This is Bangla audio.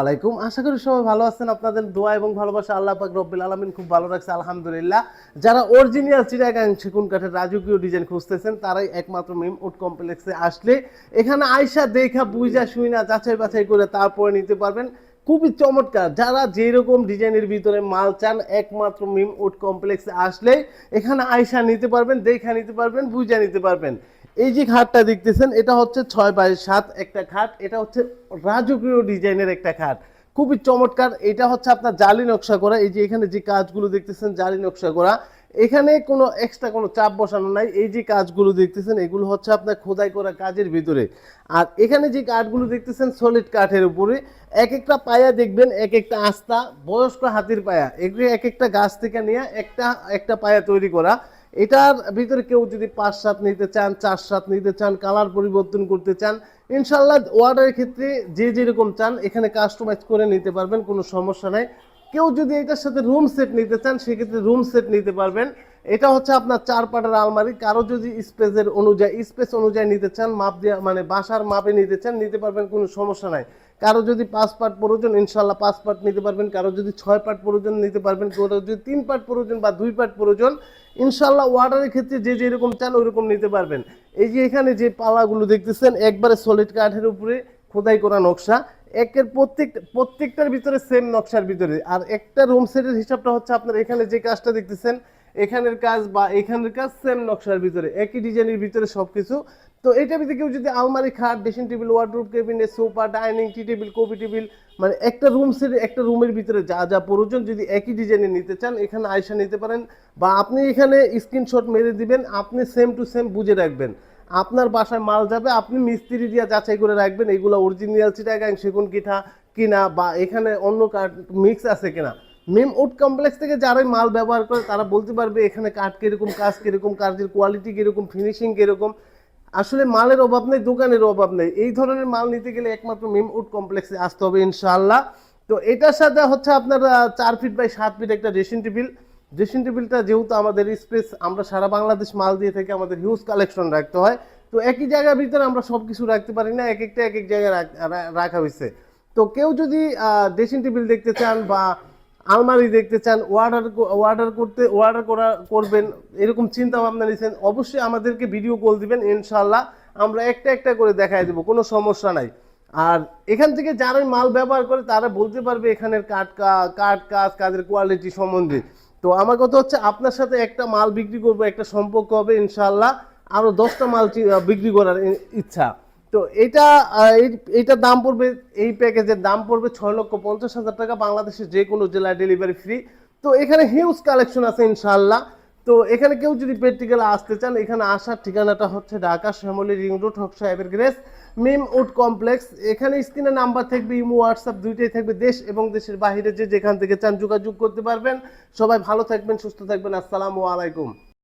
আলাইকুম। আশা করি সবাই ভালো আছেন। আপনাদের দোয়া এবং ভালোবাসা আল্লাহ পাক রব্বিল আলামিন খুব ভালো রাখছে, আলহামদুলিল্লাহ। যারা অরিজিনাল চিরাগাং সেগুন কাঠের রাজকীয় ডিজাইন খুঁজতেছেন, তারাই একমাত্র মিম উড কমপ্লেক্সে আসলে এখানে আয়সা দেখা বুঝা শুইনা যাচাই বাছাই করে তারপরে নিতে পারবেন। খুবই চমৎকার। যারা যেরকম ডিজাইনের ভিতরে মাল চান, একমাত্র মিম উড কমপ্লেক্সে আসলে এখানে আয়সা নিতে পারবেন, দেখা নিতে পারবেন বুঝা নিতে পারবেন। এই যে খাটটা দেখতেছেন, এটা হচ্ছে ছয় বাই সাত একটা খাট, এটা হচ্ছে রাজকীয় ডিজাইনের একটা খাট। খুবই চমৎকার, এটা হচ্ছে আপনার জালি নকশা করা। এই যে এখানে যে কাজগুলো দেখতেছেন, জালি নকশা করা, এখানে কোনো এক্সট্রা কোনো চাপ বসানো নাই। এই যে কাজগুলো দেখতেছেন, এগুলো হচ্ছে আপনার খোদাই করা কাজের ভিতরে। আর এখানে যে কাঠগুলো দেখতেছেন সলিড কাঠের উপরে, এক একটা পায়া দেখবেন, এক একটা আস্থা বয়স্ক হাতির পায়া। এগুলো এক একটা গাছ থেকে নিয়ে একটা একটা পায়া তৈরি করা। এটার ভিতরে কেউ যদি পাঁচ সাত নিতে চান, চার সাত নিতে চান কালার পরিবর্তন করতে চান ইনশাল্লাহ ওয়ার্ডের ক্ষেত্রে যে যেরকম চান, এখানে কাস্টমাইজ করে নিতে পারবেন, কোনো সমস্যা নাই। কেউ যদি এটার সাথে রুম সেট নিতে চান, সেক্ষেত্রে রুম সেট নিতে পারবেন। এটা হচ্ছে আপনার চার পাটের আলমারি। কারও যদি স্পেসের অনুযায়ী, স্পেস অনুযায়ী নিতে চান, মাপ দেওয়া মানে বাসার মাপে নিতে চান, নিতে পারবেন, কোনো সমস্যা নাই। কারও যদি পাঁচ পাট প্রয়োজন, ইনশাল্লাহ পাঁচ পাট নিতে পারবেন। কারও যদি ছয় পাট প্রয়োজন, নিতে পারবেন। কারও যদি তিন পাট প্রয়োজন বা দুই পাট প্রয়োজন, ইনশাল্লাহ ওয়ার্ডারের ক্ষেত্রে যে যেরকম চান ওইরকম নিতে পারবেন। এই যে এখানে যে পালাগুলো দেখতেছেন, একবারে সলিড কাঠের উপরে খোদাই করা নকশা। একের প্রত্যেক, প্রত্যেকটার ভিতরে সেম নকশার ভিতরে। আর একটা রুম সেটের হিসাবটা হচ্ছে আপনার এখানে যে কাজটা দেখতেছেন এখানের কাজ বা এখানের কাজ সেম নকশার ভিতরে, একই ডিজাইনের ভিতরে সব কিছু তো এটার ভিতরে কেউ যদি আলমারি খাট dressing table wardrobe cabinet sofa dining tea table coffee table মানে একটা রুম সেট একটা রুমের ভিতরে যা যা প্রয়োজন যদি একই ডিজাইনে নিতে চান, এখানে আয়সা নিতে পারেন বা আপনি এখানে স্ক্রিনশট মেরে দিবেন, আপনি সেম টু সেম বুঝে রাখবেন। আপনার বাসায় মাল যাবে, আপনি মিস্ত্রি দিয়ে যাচাই করে রাখবেন, এগুলো অরিজিনাল চিটাগাং, সেগুন কিঠা কিনা বা এখানে অন্য কাঠ মিক্স আছে কিনা। মেম উড কমপ্লেক্স থেকে যারাই মাল ব্যবহার করে, তারা বলতে পারবে এখানে কাঠ কীরকম, কাজ কীরকম, কাজের কোয়ালিটি কীরকম ফিনিশিং কীরকম। আসলে মালের অভাব নেই, দোকানের অভাব নেই। এই ধরনের মাল নিতে গেলে একমাত্র মেম উড কমপ্লেক্সে আসতে হবে ইনশাআল্লাহ। তো এটার সাথে হচ্ছে আপনার চার ফিট বাই সাত ফিট একটা ড্রেসিং টেবিল ড্রেসিং টেবিলটা যেহেতু আমাদের স্পেস আমরা সারা বাংলাদেশ মাল দিয়ে থেকে আমাদের হিউজ কালেকশন রাখতে হয়। তো একই জায়গার ভিতরে আমরা সব কিছু রাখতে পারি না, এক একটা এক এক জায়গায় রাখা হয়েছে তো কেউ যদি ড্রেসিং টেবিল দেখতে চান বা আলমারি দেখতে চান অর্ডার অর্ডার করতে অর্ডার করা, করবেন, এরকম চিন্তা ভাবনা নিয়েছেন অবশ্যই আমাদেরকে ভিডিও কল দিবেন ইনশাল্লাহ আমরা একটা একটা করে দেখাই দেবো, কোনো সমস্যা নাই। আর এখান থেকে যারাই মাল ব্যবহার করে, তারা বলতে পারবে এখানের কাঠ কাঠ কাজ, কাজের কোয়ালিটি সম্বন্ধে। তো আমার কথা হচ্ছে, আপনার সাথে একটা মাল বিক্রি করব, একটা সম্পর্ক হবে ইনশাল্লাহ আরও দশটা মাল বিক্রি করার ইচ্ছা। তো এটা এইটার দাম পড়বে, এই প্যাকেজের দাম পড়বে ছয় লক্ষ পঞ্চাশ হাজার টাকা, বাংলাদেশের যে কোনো জেলায় ডেলিভারি ফ্রি তো এখানে হিউজ কালেকশন আছে ইনশাল্লাহ তো এখানে কেউ যদি প্র্যাকটিক্যালে আসতে চান, এখানে আসার ঠিকানাটা হচ্ছে ঢাকা শ্যামলী রিং রোড হকসা এভারগ্রেস মিম উড কমপ্লেক্স। এখানে স্ক্রিনে নাম্বার থাকবে, ইমো, হোয়াটসঅ্যাপ দুইটাই থাকবে, দেশ এবং দেশের বাইরে যে যেখান থেকে চান যোগাযোগ করতে পারবেন। সবাই ভালো থাকবেন, সুস্থ থাকবেন, আসসালামু আলাইকুম।